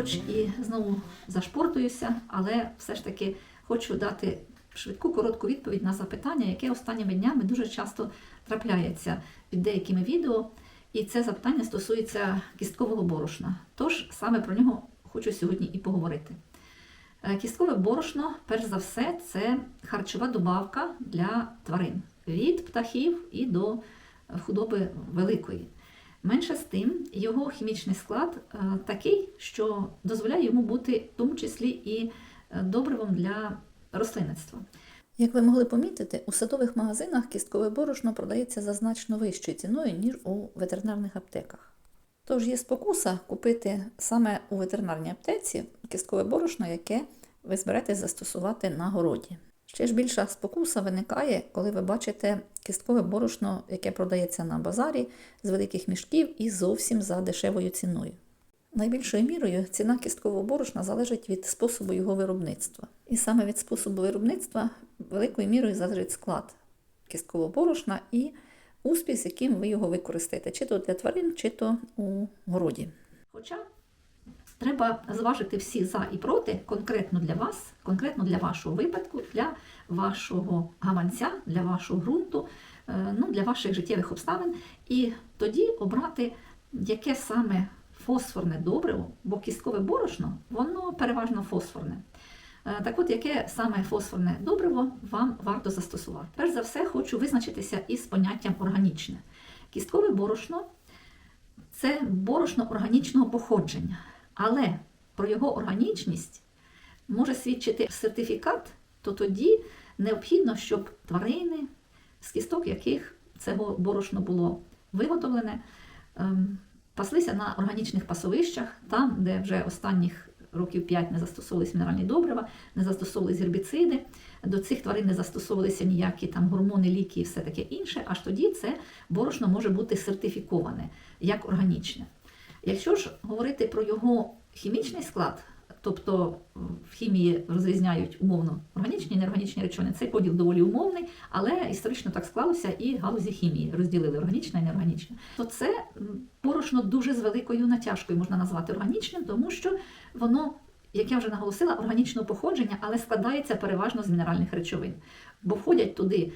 хоч і знову зашпортуюся, але все ж таки хочу дати швидку коротку відповідь на запитання, яке останніми днями дуже часто трапляється під деякими відео. І це запитання стосується кісткового борошна. Тож саме про нього хочу сьогодні і поговорити. Е, Кісткове борошно, перш за все, це харчова добавка для тварин від птахів і до худоби великої. Менше з тим, його хімічний склад е, такий, що дозволяє йому бути в тому числі і е, добривом для рослинництва. Як ви могли помітити, у садових магазинах кісткове борошно продається за значно вищою ціною, ніж у ветеринарних аптеках. Тож є спокуса купити саме у ветеринарній аптеці кісткове борошно, яке ви зберетесь застосувати на городі. Ще ж більша спокуса виникає, коли ви бачите кісткове борошно, яке продається на базарі з великих мішків і зовсім за дешевою ціною. Найбільшою мірою ціна кісткового борошна залежить від способу його виробництва. І саме від способу виробництва великою мірою залежить склад кісткового борошна і успіх, з яким ви його використаєте, чи то для тварин, чи то у городі. Хоча треба зважити всі за і проти конкретно для вас, конкретно для вашого випадку, для вашого гаманця, для вашого ґрунту, е, ну, для ваших життєвих обставин, і тоді обрати, яке саме фосфорне добриво, бо кісткове борошно, воно переважно фосфорне. Е, Так от, яке саме фосфорне добриво вам варто застосувати? Перш за все, хочу визначитися із поняттям органічне. Кісткове борошно це борошно органічного походження, але про його органічність може свідчити сертифікат, то тоді необхідно, щоб тварини, з кісток яких цього борошно було виготовлене, ем, паслися на органічних пасовищах, там, де вже останніх років 5 не застосовувалися мінеральні добрива, не застосовувалися гербіциди, до цих тварин не застосовувалися ніякі там гормони, ліки і все таке інше, аж тоді це борошно може бути сертифіковане як органічне. Якщо ж говорити про його хімічний склад, тобто в хімії розрізняють умовно органічні і неорганічні речовини, цей поділ доволі умовний, але історично так склалося і галузі хімії розділили органічне і неорганічне. То це м, борошно дуже з великою натяжкою можна назвати органічним, тому що воно, як я вже наголосила, органічного походження, але складається переважно з мінеральних речовин, бо входять туди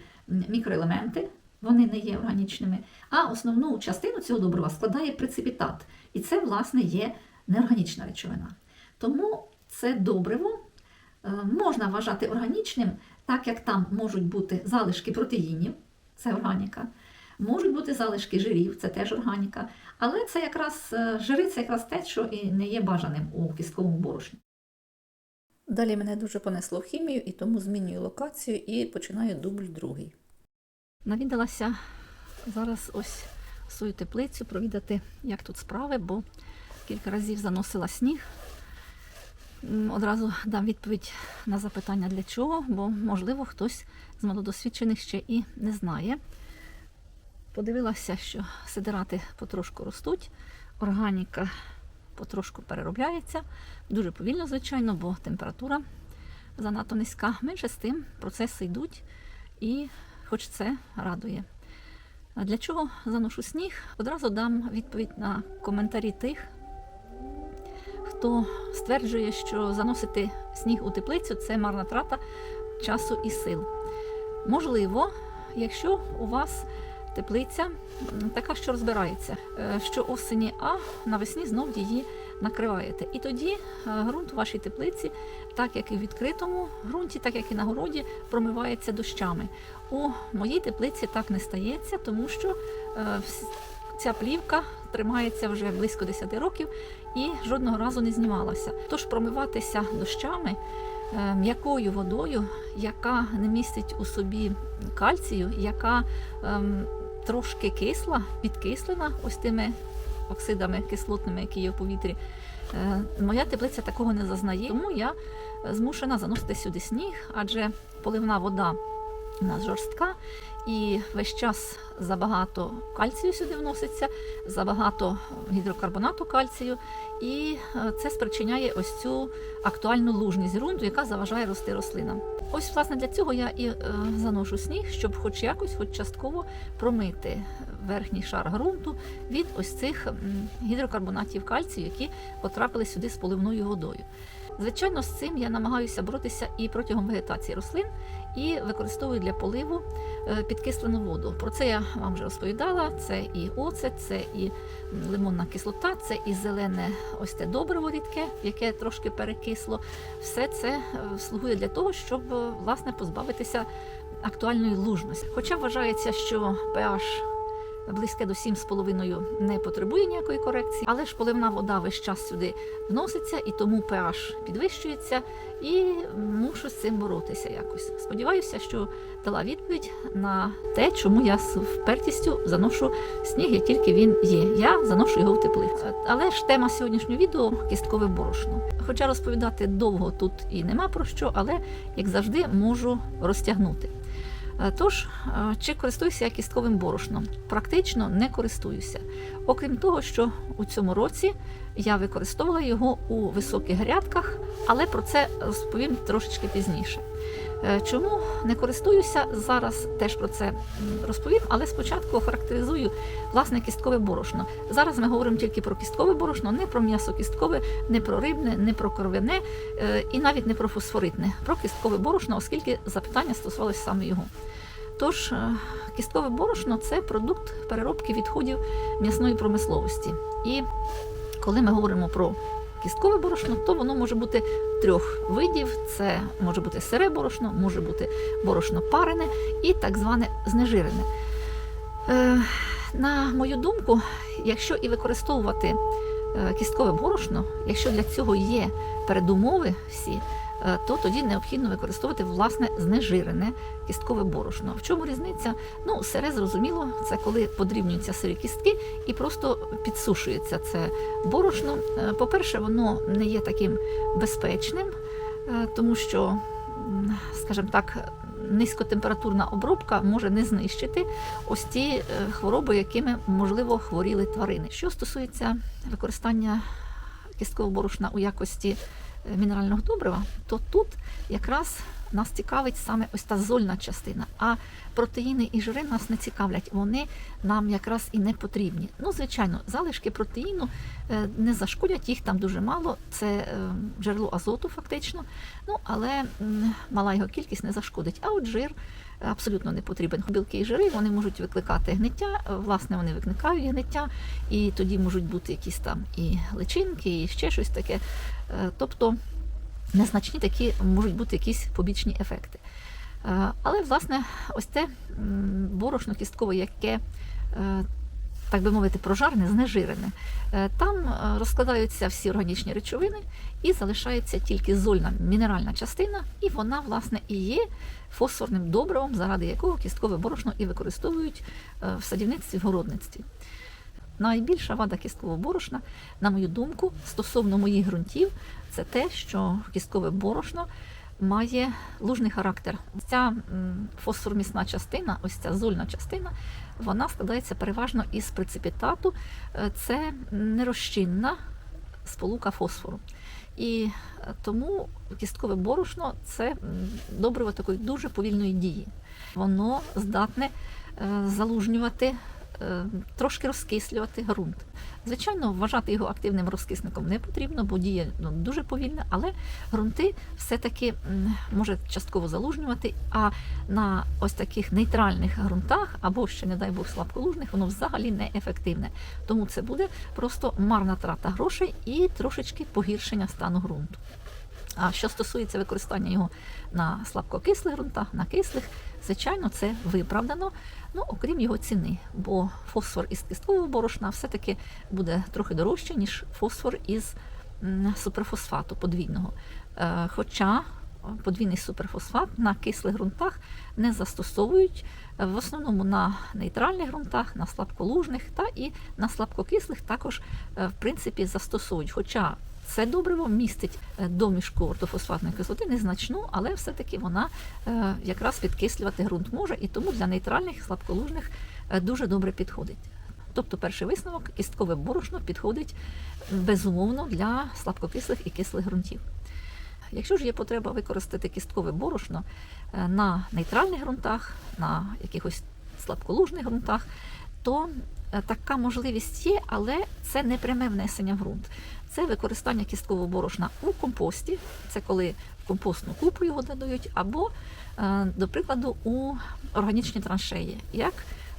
мікроелементи. Вони не є органічними, а основну частину цього добрива складає преципітат. І це, власне, є неорганічна речовина. Тому це добриво е, можна вважати органічним, так як там можуть бути залишки протеїнів, це органіка, можуть бути залишки жирів, це теж органіка. Але це якраз е, жири це якраз те, що і не є бажаним у кістковому борошні. Далі мене дуже понесло в хімію, і тому змінюю локацію і починаю дубль другий. Навідалася зараз ось свою теплицю провідати, як тут справи, бо кілька разів заносила сніг. Одразу дам відповідь на запитання для чого, бо, можливо, хтось з малодосвідчених ще і не знає. Подивилася, що сидирати потрошку ростуть, органіка потрошку переробляється, дуже повільно, звичайно, бо температура занадто низька. Менше з тим процеси йдуть, і хоч це радує. Для чого заношу сніг? Одразу дам відповідь на коментарі тих, хто стверджує, що заносити сніг у теплицю це марна трата часу і сил. Можливо, якщо у вас теплиця така, що розбирається, е, що осені, а навесні знов її накриваєте. І тоді е, ґрунт у вашій теплиці, так як і в відкритому ґрунті, так як і на городі, промивається дощами. У моїй теплиці так не стається, тому що е, ця плівка тримається вже близько 10 років і жодного разу не знімалася. Тож промиватися дощами е, м'якою водою, яка не містить у собі кальцію, яка ем, трошки кисла, підкислена ось тими оксидами кислотними, які є в повітрі. Е, Моя теплиця такого не зазнає, тому я змушена заносити сюди сніг, адже поливна вода у нас жорстка, і весь час забагато кальцію сюди вноситься, забагато гідрокарбонату кальцію, і е, це спричиняє ось цю актуальну лужність ґрунту, яка заважає рости рослинам. Ось, власне, для цього я і е, заношу сніг, щоб хоч якось, хоч частково промити верхній шар ґрунту від ось цих гідрокарбонатів кальцію, які потрапили сюди з поливною водою. Звичайно, з цим я намагаюся боротися і протягом вегетації рослин, і використовую для поливу е, підкислену воду. Про це я вам вже розповідала. Це і оцет, це і лимонна кислота, це і зелене ось те добриво рідке, яке трошки перекисло. Все це е, слугує для того, щоб е, власне позбавитися актуальної лужності. Хоча вважається, що pH близьке до 7,5 не потребує ніякої корекції, але ж поливна вода весь час сюди вноситься, і тому pH підвищується, і мушу з цим боротися якось. Сподіваюся, що дала відповідь на те, чому я з впертістю заношу сніг, як тільки він є. Я заношу його в теплицю. Але ж тема сьогоднішнього відео кісткове борошно. Хоча розповідати довго тут і нема про що, але як завжди можу розтягнути. Е, Тож, е, чи користуюся я кістковим борошном? Практично не користуюся. Окрім того, що у цьому році я використовувала його у високих грядках, але про це розповім трошечки пізніше. Е, Чому не користуюся зараз, теж про це розповім, але спочатку охарактеризую власне кісткове борошно. Зараз ми говоримо тільки про кісткове борошно, не про м'ясо кісткове, не про рибне, не про кров'яне е, і навіть не про фосфоритне, про кісткове борошно, оскільки запитання стосувалося саме його. Тож, е, кісткове борошно це продукт переробки відходів м'ясної промисловості. І коли ми говоримо про кісткове борошно, то воно може бути трьох видів: це може бути сире борошно, може бути борошно парене і так зване знежирене. Е, на мою думку, якщо і використовувати е, кісткове борошно, якщо для цього є передумови всі, то тоді необхідно використовувати власне знежирене кісткове борошно. В чому різниця? Ну, сире зрозуміло, це коли подрібнюються сирі кістки і просто підсушується це борошно. Е, По-перше, воно не є таким безпечним, е, тому що, скажімо так, низькотемпературна обробка може не знищити ось ті е, хвороби, якими можливо хворіли тварини. Що стосується використання кісткового борошна у якості е, мінерального добрива, то тут якраз нас цікавить саме ось та зольна частина. А протеїни і жири нас не цікавлять. Вони нам якраз і не потрібні. Ну, звичайно, залишки протеїну е, не зашкодять, їх там дуже мало. Це е, джерело азоту, фактично. Ну, але мала його кількість не зашкодить. А от жир абсолютно не потрібен. Білки і жири вони можуть викликати гниття. Власне, вони викликають гниття, і тоді можуть бути якісь там і личинки, і ще щось таке. Е, Тобто незначні такі можуть бути якісь побічні ефекти. Е, Але, власне, ось це борошно кісткове, яке, е, так би мовити, прожарене, знежирене, е, там е, розкладаються всі органічні речовини і залишається тільки зольна мінеральна частина, і вона, власне, і є фосфорним добривом, заради якого кісткове борошно і використовують е, в садівництві, в городництві. Найбільша вада кісткового борошна, на мою думку, стосовно моїх ґрунтів, це те, що кісткове борошно має лужний характер. Ця фосформісна частина, ось ця зольна частина, вона складається переважно із преципітату. Е, Це нерозчинна сполука фосфору. І е, тому кісткове борошно це добриво такої дуже повільної дії. Воно здатне е, залужнювати, трошки розкислювати ґрунт. Звичайно, вважати його активним розкисником не потрібно, бо діє ну, дуже повільно, але ґрунти все-таки може частково залужнювати. А на ось таких нейтральних ґрунтах, або ще, не дай Бог, слабколужних, воно взагалі не ефективне. Тому це буде просто марна трата грошей і трошечки погіршення стану ґрунту. А що стосується використання його на слабкокислих ґрунтах, на кислих, звичайно, це виправдано, ну окрім його ціни, бо фосфор із кісткового борошна все-таки буде трохи дорожче, ніж фосфор із суперфосфату подвійного. Е, Хоча подвійний суперфосфат на кислих ґрунтах не застосовують, е, в основному на нейтральних ґрунтах, на слабколужних та і на слабкокислих також е, в принципі застосовують. Хоча це добриво містить е, домішку ортофосфатної кислоти незначну, але все-таки вона е, якраз підкислювати ґрунт може, і тому для нейтральних слабколужних е, дуже добре підходить. Тобто, перший висновок кісткове борошно підходить безумовно для слабкокислих і кислих ґрунтів. Якщо ж є потреба використати кісткове борошно на нейтральних ґрунтах, на якихось слабколужних ґрунтах, то така можливість є, але це не пряме внесення в ґрунт. Це використання кісткового борошна у компості, це коли в компостну купу його додають, або, е, до прикладу, у органічні траншеї, як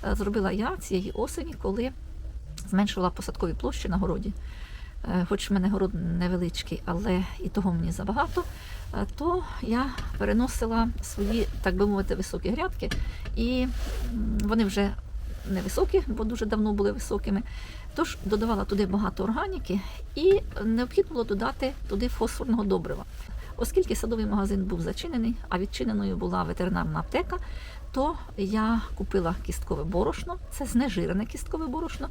е, зробила я цієї осені, коли зменшувала посадкові площі на городі. Е, Хоч в мене город невеличкий, але і того мені забагато, е, то я переносила свої, так би мовити, високі грядки, і вони вже невисокі, бо дуже давно були високими. Тож додавала туди багато органіки і необхідно було додати туди фосфорного добрива. Оскільки садовий магазин був зачинений, а відчиненою була ветеринарна аптека, то я купила кісткове борошно, це знежирене кісткове борошно,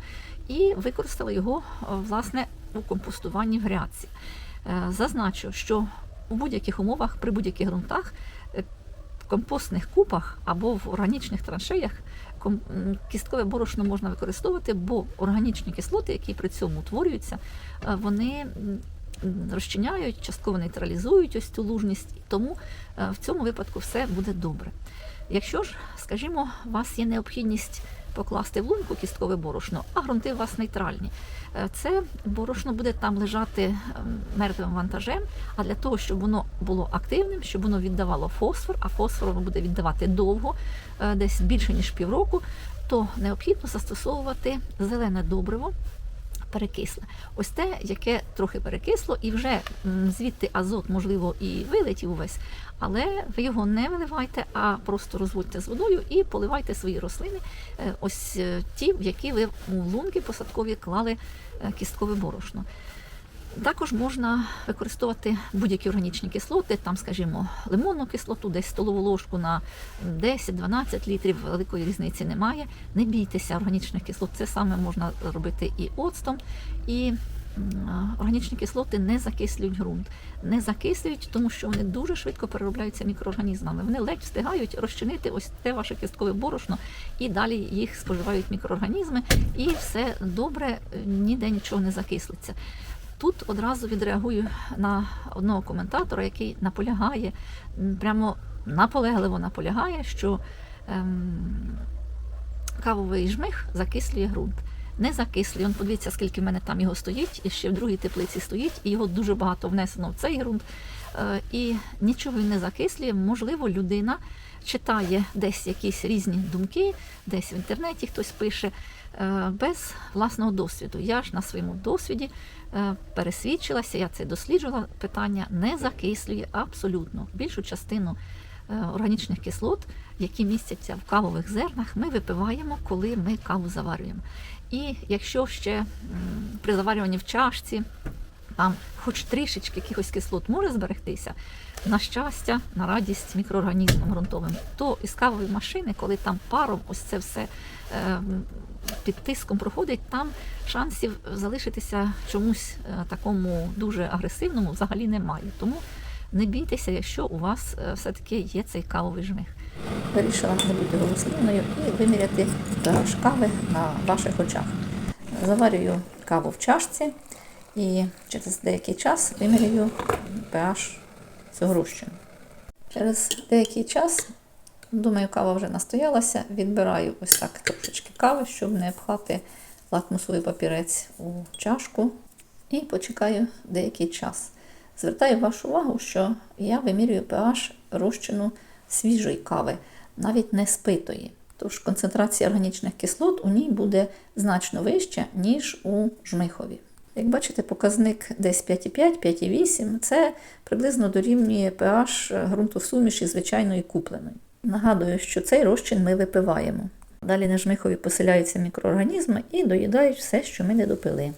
і використала його е, власне у компостуванні в грядці. Е, Зазначу, що у будь-яких умовах, при будь-яких ґрунтах, в компостних купах або в органічних траншеях кісткове борошно можна використовувати, бо органічні кислоти, які при цьому утворюються, е, вони розчиняють, частково нейтралізують ось цю лужність, і тому е, в цьому випадку все буде добре. Якщо ж, скажімо, у вас є необхідність покласти в лунку кісткове борошно, а ґрунти у вас нейтральні, е, це борошно буде там лежати ем, мертвим вантажем. А для того, щоб воно було активним, щоб воно віддавало фосфор, а фосфор воно буде віддавати довго, е, десь більше ніж півроку, то необхідно застосовувати зелене добриво. Перекисле. Ось те, яке трохи перекисло, і вже звідти азот, можливо, і вилетів увесь, але ви його не виливайте, а просто розводьте з водою і поливайте свої рослини, е, ось е, ті, в які ви у лунки посадкові клали е, кісткове борошно. Також можна використовувати будь-які органічні кислоти, там, скажімо, лимонну кислоту, десь столову ложку на 10-12 літрів, великої різниці немає. Не бійтеся органічних кислот, це саме можна робити і оцтом, і органічні кислоти не закислюють ґрунт. Не закислюють, тому що вони дуже швидко переробляються мікроорганізмами. Вони ледь встигають розчинити ось те ваше кісткове борошно, і далі їх споживають мікроорганізми, і все добре, ніде нічого не закислиться. Тут одразу відреагую на одного коментатора, який наполягає, прямо наполегливо наполягає, що ем, кавовий жмих закислює ґрунт. Не закислює. Он подивіться, скільки в мене там його стоїть, і ще в другій теплиці стоїть, і його дуже багато внесено в цей ґрунт. Е, і нічого він не закислює. Можливо, людина читає десь якісь різні думки, десь в інтернеті хтось пише е, без власного досвіду. Я ж на своєму досвіді е, пересвідчилася, я це досліджувала. Питання не закислює абсолютно. Більшу частину органічних кислот, які містяться в кавових зернах, ми випиваємо, коли ми каву заварюємо. І якщо ще при заварюванні в чашці там хоч трішечки якихось кислот може зберегтися, на щастя, на радість мікроорганізмам ґрунтовим, то із кавової машини, коли там паром ось це все е, під тиском проходить, там шансів залишитися чомусь е, такому дуже агресивному взагалі немає. Тому не бійтеся, якщо у вас е, все-таки є цей кавовий жмих. Вирішила не бути голослівною і виміряти pH кави на ваших очах. Заварюю каву в чашці і через деякий час вимірюю pH цього розчину. Через деякий час, думаю, кава вже настоялася, відбираю ось так трошечки кави, щоб не пхати лакмусовий папірець у чашку. І почекаю деякий час. Звертаю вашу увагу, що я вимірюю pH розчину свіжої кави, навіть не спитої. Тож концентрація органічних кислот у ній буде значно вища, ніж у жмихові. Як бачите, показник десь 5,5, 5,8 це приблизно дорівнює pH ґрунту суміші звичайної купленої. Нагадую, що цей розчин ми випиваємо. Далі на жмихові поселяються мікроорганізми і доїдають все, що ми не допили.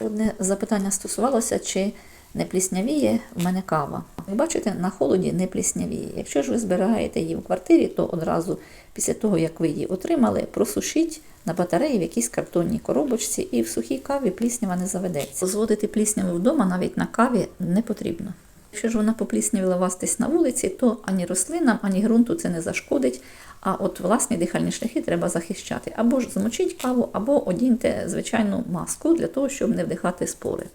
Одне запитання стосувалося, чи не пліснявіє в мене кава. Як бачите, на холоді не пліснявіє. Якщо ж ви зберігаєте її в квартирі, то одразу після того, як ви її отримали, просушіть на батареї в якійсь картонній коробочці, і в сухій каві пліснява не заведеться. Зводити плісняву вдома навіть на каві не потрібно. Якщо ж вона попліснявіла у вас десь на вулиці, то ані рослинам, ані ґрунту це не зашкодить. А от власні дихальні шляхи треба захищати. Або ж змочіть каву, або одіньте звичайну маску для того, щоб не вдихати спори.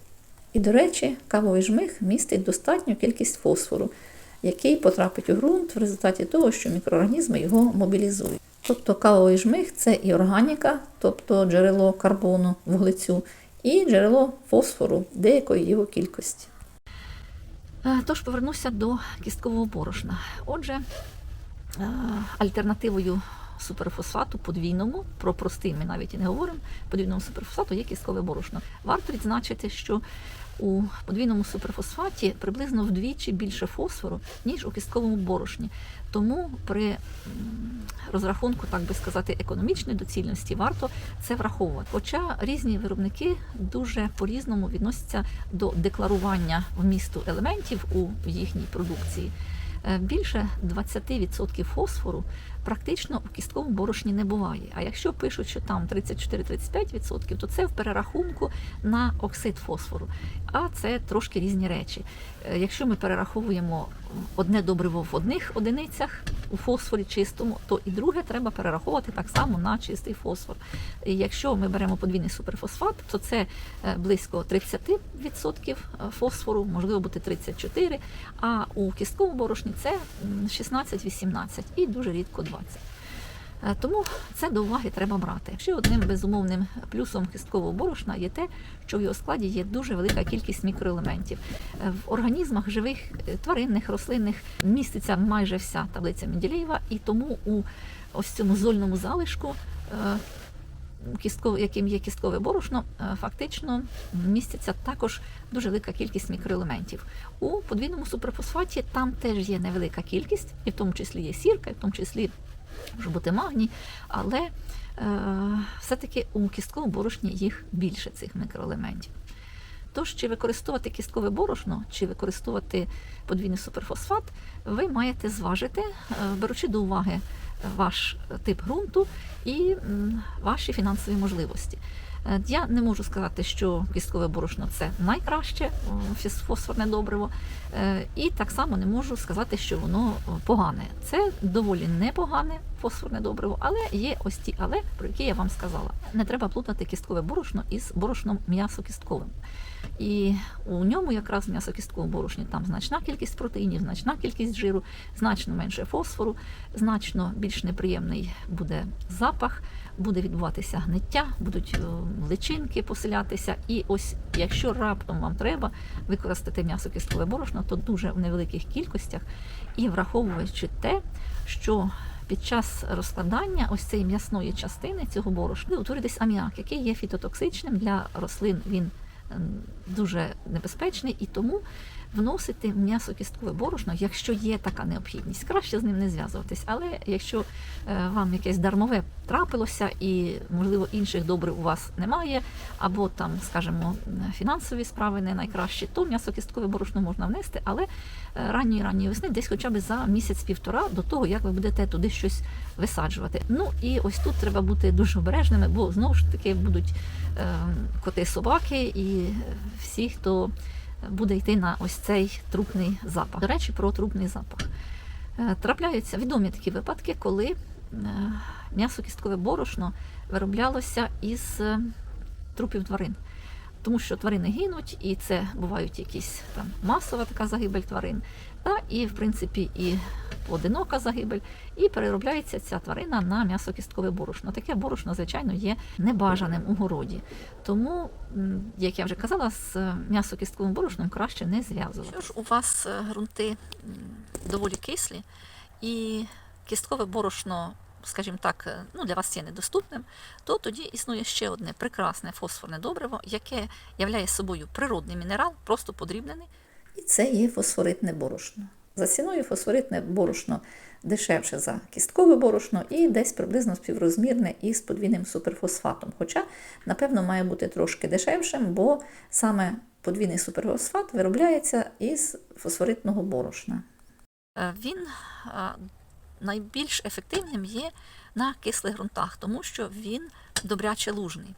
І, до речі, кавовий жмих містить достатню кількість фосфору, який потрапить у ґрунт в результаті того, що мікроорганізми його мобілізують. Тобто кавовий жмих це і органіка, тобто джерело карбону, вуглецю, і джерело фосфору деякої його кількості. Е, Тож повернуся до кісткового борошна. Отже, е, альтернативою суперфосфату подвійному, про простий ми навіть і не говоримо, подвійному суперфосфату є кісткове борошно. Варто відзначити, що у подвійному суперфосфаті приблизно вдвічі більше фосфору, ніж у кістковому борошні. Тому при розрахунку, так би сказати, економічної доцільності варто це враховувати. Хоча різні виробники дуже по-різному відносяться до декларування вмісту елементів у їхній продукції. Е, Більше 20% фосфору практично у кістковому борошні не буває. А якщо пишуть, що там 34-35%, то це в перерахунку на оксид фосфору. А це трошки різні речі. Е, Якщо ми перераховуємо одне добриво в одних одиницях у фосфорі чистому, то і друге треба перераховувати так само на чистий фосфор. І якщо ми беремо подвійний суперфосфат, то це е, близько 30% фосфору, можливо бути 34%, а у кістковому борошні це м, 16-18% і дуже рідко 20%. Е, Тому це до уваги треба брати. Ще одним безумовним плюсом кісткового борошна є те, що в його складі є дуже велика кількість мікроелементів. Е, В організмах живих е, тваринних, рослинних міститься майже вся таблиця Менделєєва, і тому у ось цьому зольному залишку. Кісткове, яким є кісткове борошно, е, фактично міститься також дуже велика кількість мікроелементів. У подвійному суперфосфаті там теж є невелика кількість, і в тому числі є сірка, і в тому числі може бути магній, але е, все-таки у кістковому борошні їх більше цих мікроелементів. Тож, чи використовувати кісткове борошно, чи використовувати подвійний суперфосфат, ви маєте зважити, е, беручи до уваги ваш тип ґрунту і ваші фінансові можливості. Е, Я не можу сказати, що кісткове борошно це найкраще фосфорне добриво, Е, і так само не можу сказати, що воно погане. Це доволі непогане фосфорне добриво, але є ось ті але, про які я вам сказала. Не треба плутати кісткове борошно із борошном м'ясокістковим. І у ньому якраз в м'ясокістковому борошні там значна кількість протеїнів, значна кількість жиру, значно менше фосфору, значно більш неприємний буде запах, буде відбуватися гниття, будуть е, личинки поселятися. І ось якщо раптом вам треба використати м'ясокісткове борошно, то дуже в невеликих кількостях і враховуючи те, що під час розкладання ось цієї м'ясної частини цього борошна утворюється аміак, який є фітотоксичним для рослин. Він дуже небезпечний і тому вносити м'ясо-кісткове борошно, якщо є така необхідність, краще з ним не зв'язуватись. Але якщо е, вам якесь дармове трапилося і, можливо, інших добрив у вас немає, або там, скажімо, фінансові справи не найкращі, то м'ясо-кісткове борошно можна внести, але е, ранньої ранньої весни, десь хоча б за місяць-півтора до того, як ви будете туди щось висаджувати. Ну і ось тут треба бути дуже обережними, бо знову ж таки будуть е, коти-собаки і всі, хто буде йти на ось цей трупний запах. До речі, про трупний запах. Е, Трапляються відомі такі випадки, коли е, м'ясо-кісткове борошно вироблялося із е, трупів тварин. Тому що тварини гинуть, і це бувають якісь там масова така загибель тварин, та і в принципі і одинока загибель, і переробляється ця тварина на м'ясо-кісткове борошно. Таке борошно, звичайно, є небажаним у городі. Тому, як я вже казала, з е, м'ясо-кістковим борошном краще не зв'язувати. Що ж у вас е, ґрунти доволі кислі, і кісткове борошно, скажімо так, е, ну, для вас є недоступним, то тоді існує ще одне прекрасне фосфорне добриво, яке являє собою природний мінерал, просто подрібнений. І це є фосфоритне борошно. За ціною фосфоритне борошно дешевше за кісткове борошно і десь приблизно співрозмірне із подвійним суперфосфатом. Хоча, напевно, має бути трошки дешевшим, бо саме подвійний суперфосфат виробляється із фосфоритного борошна. Е, Він е, найбільш ефективним є на кислих ґрунтах, тому що він добряче лужний.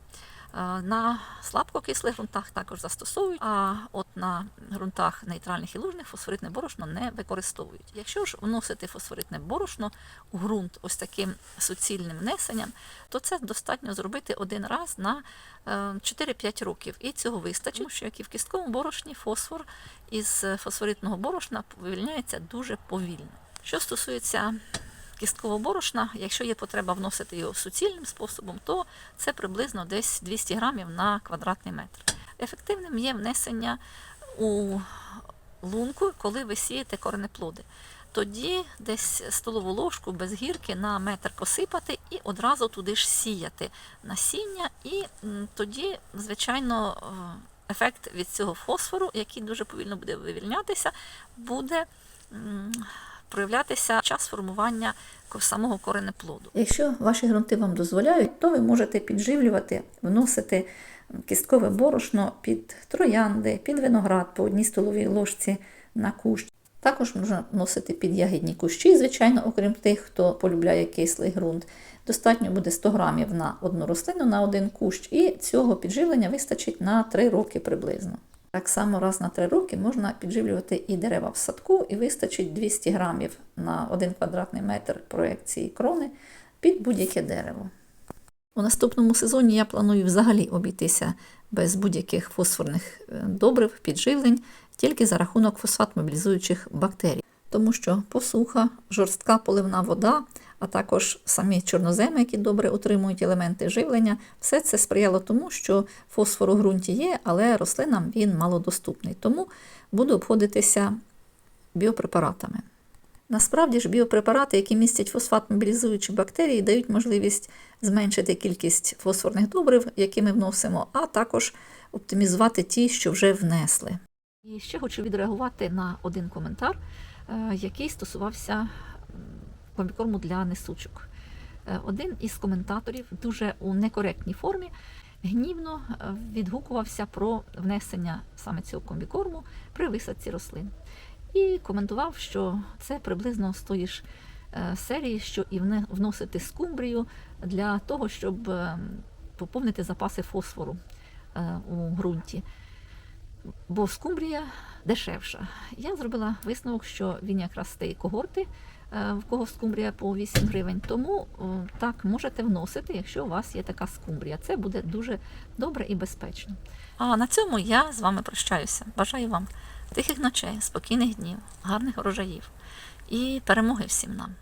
Е, На слабкокислих ґрунтах також застосовують, а от на ґрунтах нейтральних і лужних фосфоритне борошно не використовують. Якщо ж вносити фосфоритне борошно у ґрунт ось таким суцільним внесенням, то це достатньо зробити один раз на е, 4-5 років. І цього вистачить, тому що як і в кістковому борошні фосфор із фосфоритного борошна вивільняється дуже повільно. Що стосується кісткового борошна, якщо є потреба вносити його суцільним способом, то це приблизно десь 200 грамів на квадратний метр. Ефективним є внесення у лунку, коли ви сієте коренеплоди. Тоді десь столову ложку без гірки на метр посипати і одразу туди ж сіяти насіння, і тоді, звичайно, е, ефект від цього фосфору, який дуже повільно буде вивільнятися, буде проявлятися час формування самого коренеплоду. Якщо ваші ґрунти вам дозволяють, то ви можете підживлювати, вносити кісткове борошно під троянди, під виноград по одній столовій ложці на кущ. Також можна вносити під ягідні кущі, звичайно, окрім тих, хто полюбляє кислий ґрунт. Достатньо буде 100 грамів на одну рослину на один кущ, і цього підживлення вистачить на 3 роки приблизно. Так само раз на 3 роки можна підживлювати і дерева в садку, і вистачить 200 грамів на 1 квадратний метр проекції крони під будь-яке дерево. У наступному сезоні я планую взагалі обійтися без будь-яких фосфорних е, добрив, підживлень, тільки за рахунок фосфат-мобілізуючих бактерій. Тому що посуха, жорстка поливна вода, а також самі чорноземи, які добре утримують елементи живлення, все це сприяло тому, що фосфор у ґрунті є, але рослинам він малодоступний. Тому буду обходитися біопрепаратами. Насправді ж біопрепарати, які містять фосфат-мобілізуючі бактерії, дають можливість зменшити кількість фосфорних добрив, які ми вносимо, а також оптимізувати ті, що вже внесли. І ще хочу відреагувати на один коментар, який стосувався комбікорму для несучок. Е, Один із коментаторів дуже у некоректній формі гнівно е, відгукувався про внесення саме цього комбікорму при висадці рослин. І коментував, що це приблизно з тої ж е, серії, що і вносити скумбрію для того, щоб е, поповнити запаси фосфору е, у ґрунті бо скумбрія дешевша. Я зробила висновок, що він якраз з тієї когорти, е, в кого скумбрія по 8 гривень. Тому так можете вносити, якщо у вас є така скумбрія. Це буде дуже добре і безпечно. А на цьому я з вами прощаюся. Бажаю вам тихих ночей, спокійних днів, гарних урожаїв і перемоги всім нам.